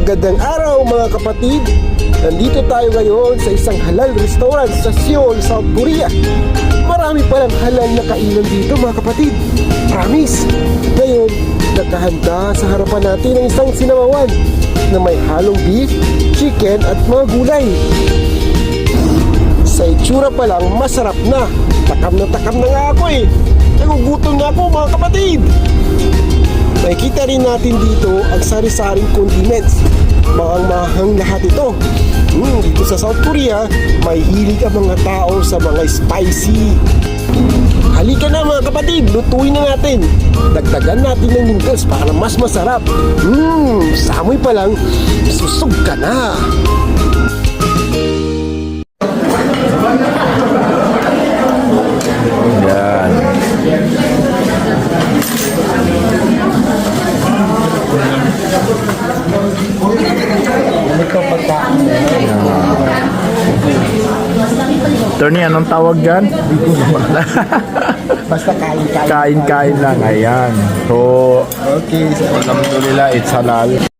Magandang araw mga kapatid! Nandito tayo ngayon sa isang halal restaurant sa Seoul, South Korea. Marami palang halal na kainan dito mga kapatid. Promise! Ngayon, nakahanda sa harapan natin ang isang sinamawan na may halong beef, chicken at mga gulay. Sa itsura pa lang, masarap na. Takam na takam na nga ako eh. Nagugutom na ako mga kapatid. Makikita rin natin dito ang sari-saring condiments. Mahang-mahang lahat ito. Hmm, dito sa South Korea, may hilig ang mga tao sa mga spicy. Halika na mga kapatid, lutuin na natin. Dagdagan natin ng noodles para mas masarap. Hmm, sa amoy pa lang, susog ka na. Attorney, anong tawag dyan? Basta kain-kain. Kain-kain lang. Ayan. So, Okay, so alhamdulillah, it's halal.